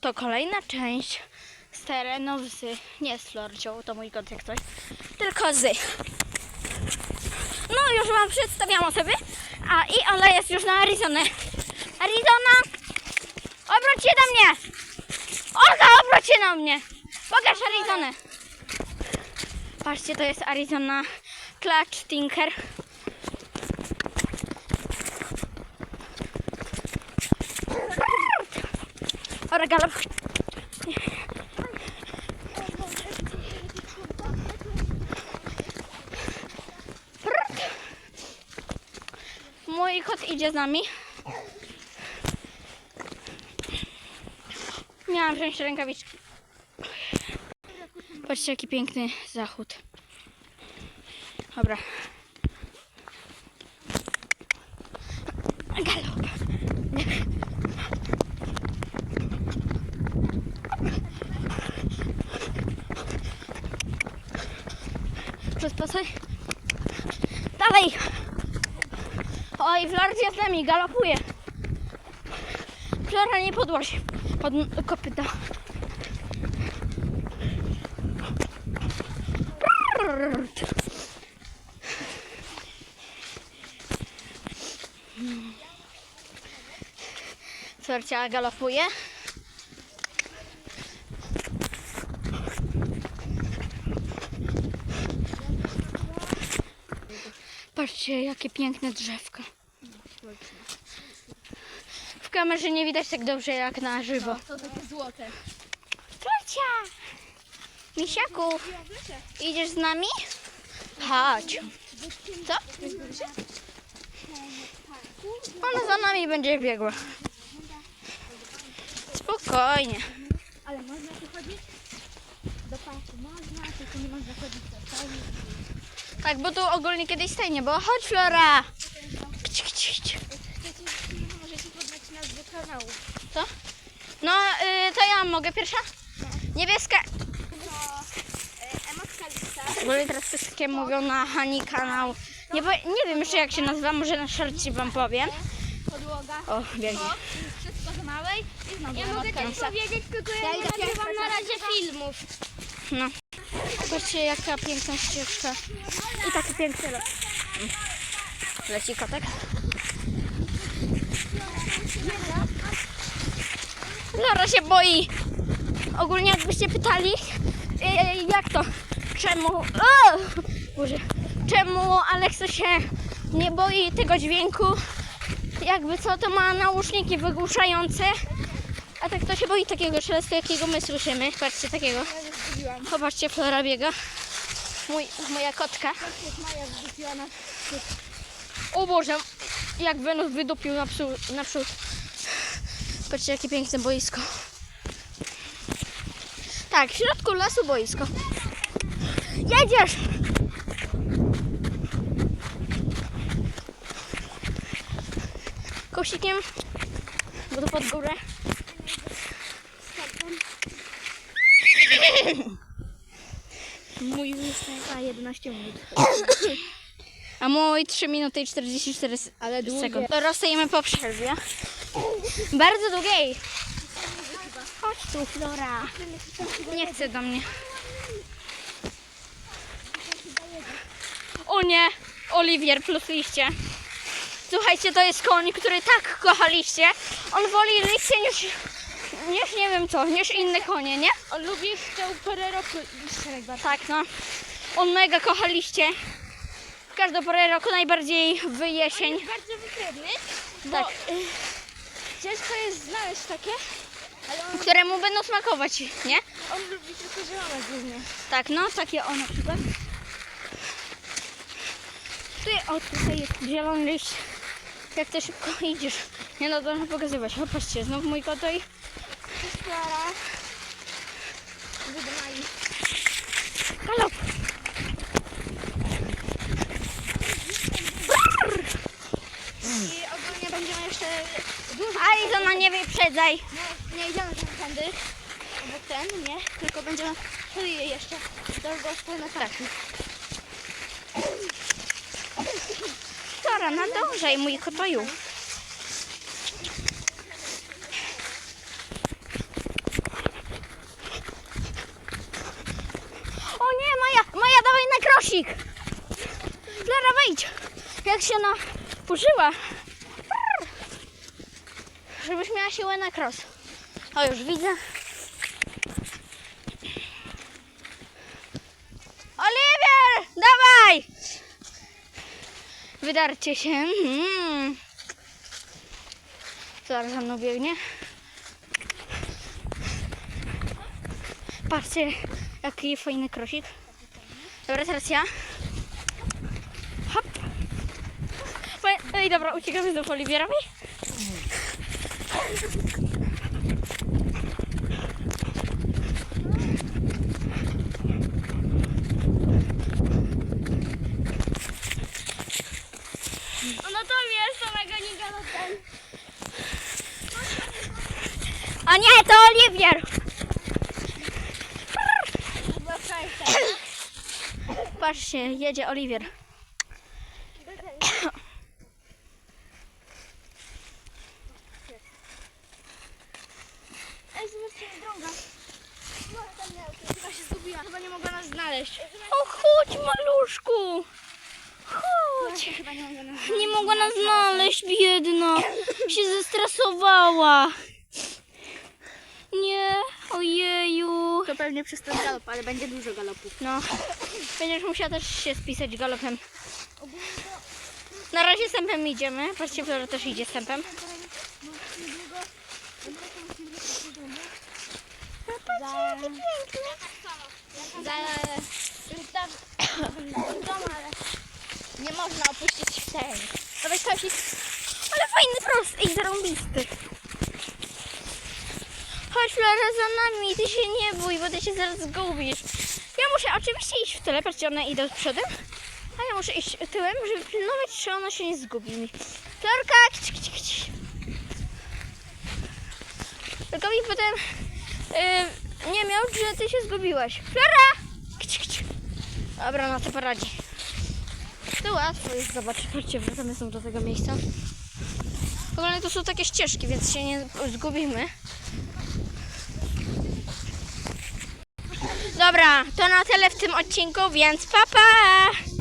To kolejna część z terenów z... Nie z Florcią, to mój kot jak coś, tylko z... No już wam przedstawiam osoby, a i ona jest już na Arizonę. Arizona, obróć się do mnie! Olga, obróć się na mnie! Pokaż Arizonę! Patrzcie, to jest Arizona Clutch Tinker. Galop. Mój kot idzie z nami. Miałam wziąć rękawiczki. Patrzcie, jaki piękny zachód. Dobra. Galop. Przyspasaj. Dalej. Oj, Flor jest z nami, galopuje. Flora nie podłoś pod kopyta. Florcia galopuje. Patrzcie, jakie piękne drzewka. W kamerze nie widać tak dobrze jak na żywo. To takie złote. Florcia! Misiaku, idziesz z nami? Chodź. Co? Ona za nami będzie biegła. Spokojnie. Ale można tu chodzić? Do parku można, tylko nie można chodzić do. Tak, bo tu ogólnie kiedyś stajnie było. Chodź Flora! Kć, kć. Chcecie, możecie podać nazwę kanału. Co? No, y, to ja mogę pierwsza? Niebieska. To Emotka Lisa. W ogóle teraz wszystkie mówią na Hani kanał. Nie, bo- nie wiem jeszcze jak się nazywa, może na szorcie wam powiem. Podłoga. O, biegnie. Wszystko do małej i znowu Ja mogę Lisa. powiedzieć, tylko ja, nie nagrywam na razie filmów. No. Zobaczcie jaka piękna ścieżka. I taki piękny los. Leci kotek. Lara się boi. Ogólnie jakbyście pytali, e, jak to, czemu, o, Boże, czemu Aleksa się nie boi tego dźwięku, jakby co, to ma nauszniki wygłuszające, a tak to się boi takiego szelestu, jakiego my słyszymy. Patrzcie, takiego. Popatrzcie, Flora biega. Mój, moja kotka. O Boże, jak Wenus wydupił naprzód. naprzód. Patrzcie, jakie piękne boisko. Tak, w środku lasu boisko. Jedziesz! Kosikiem, bo to pod górę. Mój już trwa 11 minut. A mój 3 minuty i 44 Ale długie. sekund. To rozstajemy po przerwie. Bardzo długiej. Chodź tu, Flora. Nie chcę do mnie. O nie, Oliwier plus liście. Słuchajcie, to jest koń, który tak kocha liście. On woli liście niż, niż nie wiem co, niż inne konie, nie? On lubi tą porę roku liście najbardziej. Tak, no. On mega kocha liście. W każdą porę roku, najbardziej w jesień. Jest bardzo wykrywny, bo Tak. y, ciężko jest znaleźć takie, ale on, Któremu będą smakować, nie? on lubi tylko zielone głównie. Tak, no, takie o na przykład. Tutaj, o, tutaj jest zielony liść. Jak ty szybko idziesz. Nie no, to pokazywać. O, patrzcie, znów mój kotoj. Klara. Wydymali. Galop! I ogólnie będziemy jeszcze dużo... Arizona, nie wyprzedzaj. Nie, nie idziemy tam tędy, obok ten, nie, tylko będziemy szli jeszcze do gospy na parku. Tora, nadążaj, mój kotoju. Krosik. Klara, wejdź. Jak się ona użyła. Żebyś miała siłę na cross. O, już widzę. Oliwier, dawaj! Wydarcie się. Mm. Zaraz za mną biegnie. Patrzcie, jaki fajny krosik. Dobra, teraz ja. Hop. Ej, dobra, uciekamy do Oliwierowi. No to wiesz, samego nie galopem. A nie, to Oliwier! Patrzcie, jedzie Oliwier. Ej, zobaczcie, droga. No, tam chyba się zgubiła, chyba nie mogła nas znaleźć. O, chodź, maluszku! Chodź! Chyba nie mogła nas Nie mogła nas znaleźć, biedna. Się zestresowała. Nie, ojeju. To pewnie przez ten galop, ale będzie dużo galopów. No, będziesz musiała też się spisać galopem. Na razie stępem idziemy. Patrzcie, Flora też idzie stępem. Za... Za... Tam... Dom, ale nie można opuścić ten. Dawaj, Kasik. Ale fajny prost i zarąbisty. Chodź, Flora, za nami. Ty się nie bój, bo ty się zaraz zgubisz. Ja muszę oczywiście iść w tyle. Patrzcie, one idą przodem. A ja muszę iść tyłem, żeby pilnować, czy ona się nie zgubi. Florka, kić, kić, kić. Tylko mi potem yy, nie miał, że ty się zgubiłaś. Flora! Kić, kić. Dobra, no to poradzi. To łatwo jest zobaczyć. Patrzcie, wracamy są do tego miejsca. W ogóle to są takie ścieżki, więc się nie zgubimy. Dobra, to na tyle w tym odcinku, więc pa pa!